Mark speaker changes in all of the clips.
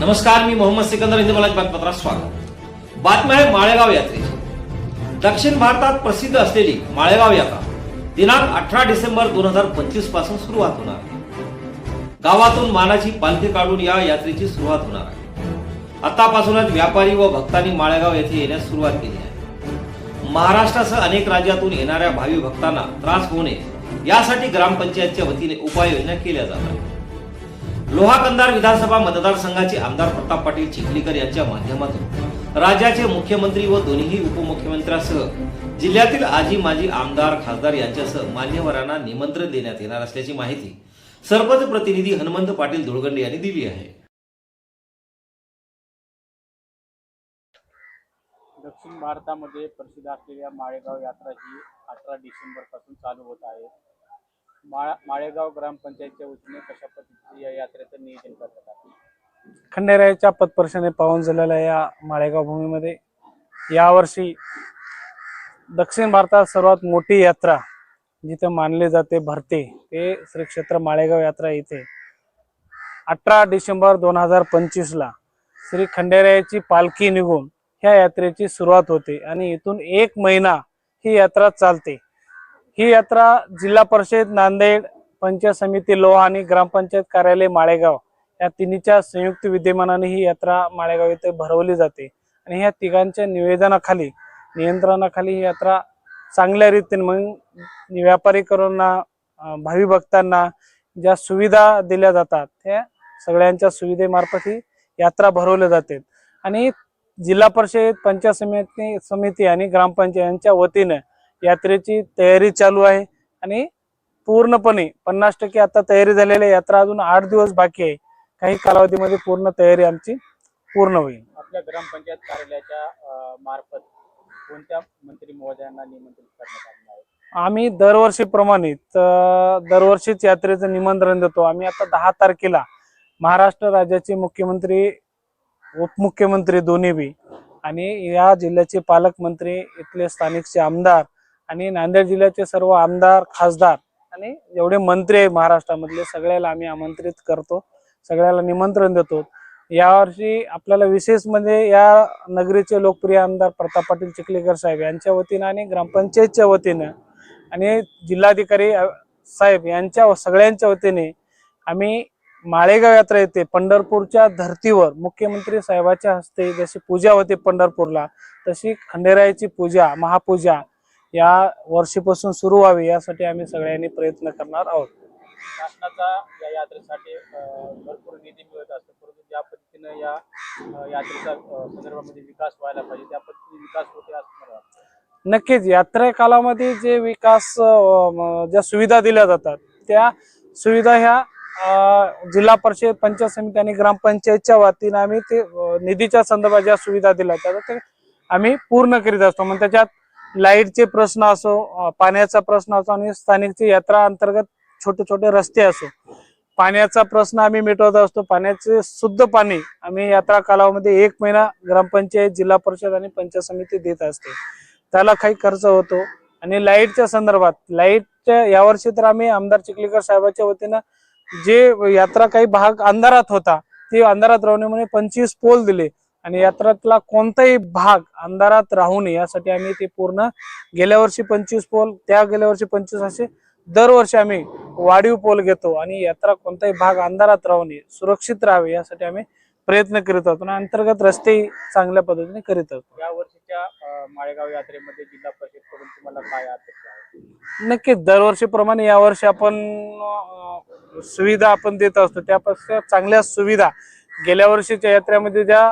Speaker 1: नमस्कार मी मोहम्मद सिकंदर हिंदी बातमीपत्रात स्वागत. बातमी आहे माळेगाव यात्रेची. दक्षिण भारतात प्रसिद्ध असलेली माळेगाव यात्रा दिनांक अठरा डिसेंबर दोन हजार पंचवीसपासून सुरुवात होणार आहे. गावातून मानाची पालखी काढून या यात्रेची सुरुवात होणार आहे. आतापासूनच व्यापारी व भक्तांनी माळेगाव येथे येण्यास सुरुवात केली आहे. महाराष्ट्रासह अनेक राज्यातून येणाऱ्या भावी भक्तांना त्रास होऊ नये. यासाठी ग्रामपंचायतच्या वतीने उपाययोजना केल्या जात आहेत. लोहा कंधार विधानसभा मतदारसंघाचे आमदार प्रताप पाटील चिखलीकर यांच्या माध्यमातून राज्याचे मुख्यमंत्री व दोन्ही उपमुख्यमंत्र्यांसह जिल्ह्यातील आजी माजी आमदार खासदार यांच्यासह मान्यवरांना निमंत्रण देण्यात येणार असल्याची माहिती सरपंच प्रतिनिधी हनुमंत पाटील धुळगंडे यांनी दिली आहे.
Speaker 2: दक्षिण भारतामध्ये प्रसिद्ध असलेल्या माळेगाव यात्रा ही अठरा डिसेंबरपासून चालू होत आहे. माळा माळेगाव ग्रामपंचायतच्या वतीने कशा पद्धतीने या यात्रेचं नियोजन करण्यात
Speaker 3: खंडेरायाच्या पदपर्शाने पावन झालेल्या या माळेगाव भूमीमध्ये यावर्षी दक्षिण भारतात सर्वात मोठी यात्रा जिथे मानले जाते भरते ते श्री क्षेत्र माळेगाव यात्रा इथे. अठरा डिसेंबर दोन हजार पंचवीसला श्री खंडेरायाची पालखी निघून ह्या यात्रेची सुरुवात होते आणि इथून एक महिना ही यात्रा चालते. ही यात्रा जिल्हा परिषद नांदेड पंचायत समिती लोहा आणि ग्रामपंचायत कार्यालय माळेगाव या तिन्हीच्या संयुक्त विद्यमानाने ही यात्रा माळेगाव येथे भरवली जाते. आणि ह्या तिघांच्या निवेदनाखाली नियंत्रणाखाली ही यात्रा चांगल्या रीतीने मग व्यापारी करूंना भावी भक्तांना ज्या सुविधा दिल्या जातात त्या सगळ्यांच्या सुविधेमार्फत ही यात्रा भरवल्या जाते. आणि जिल्हा परिषद पंचायत समिती समिती आणि ग्रामपंचायत यांच्या वतीनं यात्रेची तयारी चालू आहे. आणि पूर्णपणे पन्नास टक्के आता तयारी झालेली आहे. यात्रा अजून आठ दिवस बाकी आहे. काही कालावधीमध्ये पूर्ण तयारी आमची पूर्ण होईल.
Speaker 2: आपल्या ग्रामपंचायत कार्यालयाच्या मार्फत कोणत्या मंत्री महोदयांना निमंत्रित करण्यात आले आहे?
Speaker 3: आम्ही दरवर्षीप्रमाणेच अं, दरवर्षीच यात्रेचं निमंत्रण देतो. आम्ही आता दहा तारखेला महाराष्ट्र राज्याचे मुख्यमंत्री उपमुख्यमंत्री दोन्ही बी आणि या जिल्ह्याचे पालकमंत्री इथले स्थानिकचे आमदार आणि नांदेड जिल्ह्याचे सर्व आमदार खासदार आणि जेवढे मंत्री आहे महाराष्ट्रामधले सगळ्याला आम्ही आमंत्रित करतो सगळ्याला निमंत्रण देतो. यावर्षी आपल्याला विशेष म्हणजे या नगरीचे लोकप्रिय आमदार प्रताप पाटील चिखलीकर साहेब यांच्या वतीनं आणि ग्रामपंचायतच्या वतीनं आणि जिल्हाधिकारी साहेब यांच्या सगळ्यांच्या वतीने आम्ही माळेगाव यात्रा येते पंढरपूरच्या धर्तीवर मुख्यमंत्री साहेबाच्या हस्ते जशी पूजा होते पंढरपूरला तशी खंडेरायाची पूजा महापूजा या वर्षीपासून सुरू व्हावी यासाठी आम्ही सगळ्यांनी प्रयत्न करणार आहोत.
Speaker 2: शासनाचा या यात्रेसाठी भरपूर निधी मिळत असतो. परंतु ज्या पद्धतीनं या यात्रेचा संदर्भामध्ये विकास व्हायला पाहिजे त्या पद्धतीने विकास होते असं मला वाटतं.
Speaker 3: नक्कीच यात्रे कालामध्ये जे विकास ज्या सुविधा दिल्या जातात त्या सुविधा ह्या जिल्हा परिषद पंचायत समिती आणि ग्रामपंचायतच्या वतीनं आम्ही ते निधीच्या संदर्भात ज्या सुविधा दिल्या जातात ते आम्ही पूर्ण करीत असतो. मग त्याच्यात लाईटचे प्रश्न असो पाण्याचा प्रश्न असो आणि स्थानिकची यात्रा अंतर्गत छोटे छोटे रस्ते असो. पाण्याचा प्रश्न आम्ही मिटवत असतो. पाण्याचे शुद्ध पाणी आम्ही यात्रा कालावधीमध्ये एक महिना ग्रामपंचायत जिल्हा परिषद आणि पंचायत समिती देत असते. त्याला काही खर्च होतो आणि लाईटच्या संदर्भात लाईटच्या यावर्षी तर आम्ही आमदार चिखलीकर साहेबांच्या वतीनं जे यात्रा काही भाग अंधारात होता ते अंधारात राहण्यामुळे पंचवीस पोल दिले. आणि यात्रातला कोणताही भाग अंधारात राहू नये यासाठी आम्ही ते पूर्ण गेल्या वर्षी पंचवीस पोल त्या गेल्या वर्षी पंचवीस असे दरवर्षी आम्ही वाढीव पोल घेतो आणि यात्रा कोणताही भाग अंधारात राहू नये सुरक्षित राहावे यासाठी आम्ही प्रयत्न करीत होतो आणि अंतर्गत रस्ते चांगल्या पद्धतीने करीत होतो
Speaker 2: या वर्षीच्या माळेगाव यात्रेमध्ये जिल्हा परिषदकडून तुम्हाला काय अपेक्षा
Speaker 3: नक्कीच दरवर्षीप्रमाणे यावर्षी आपण सुविधा आपण देत असतो. त्यापेक्षा चांगल्या सुविधा गेल्या वर्षीच्या यात्रेमध्ये ज्या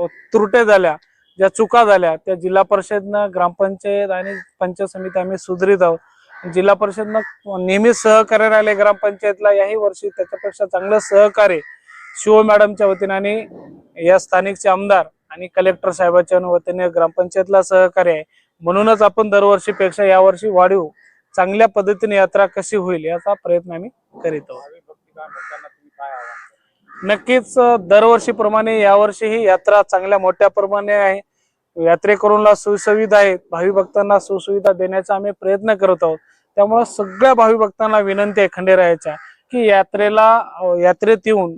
Speaker 3: अं, त्रुट्या झाल्या ज्या चुका झाल्या त्या जिल्हा परिषदनं ग्रामपंचायत आणि पंचायत समिती आम्ही सुधारित आहोत. जिल्हा परिषदनं नेहमीच सहकार्य राहिले ग्रामपंचायतला याही वर्षी त्याच्यापेक्षा चांगलं सहकार्य शिव मॅडमच्या वतीने आणि या स्थानिकचे आमदार आणि कलेक्टर साहेबांच्या वतीने ग्रामपंचायतला सहकार्य आहे. म्हणूनच आपण दरवर्षीपेक्षा यावर्षी वाढीव चांगल्या पद्धतीने यात्रा कशी होईल याचा प्रयत्न आम्ही करीत आहोत
Speaker 2: भावी भक्तिगण भक्तांना तुम्ही काय आव्हान कराल?
Speaker 3: नक्कीच दरवर्षीप्रमाणे यावर्षी ही यात्रा चांगल्या मोठ्या प्रमाणे आहे. यात्रेकरूंना सुसुविधा आहेत भावी भक्तांना सुसुविधा देण्याचा आम्ही प्रयत्न करत आहोत. त्यामुळे सगळ्या भावी भक्तांना विनंती आहे खंडेरायाच्या की यात्रेला यात्रेत येऊन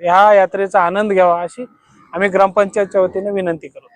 Speaker 3: ह्या यात्रेचा आनंद घ्यावा अशी आम्ही ग्रामपंचायतच्या वतीने विनंती करतो.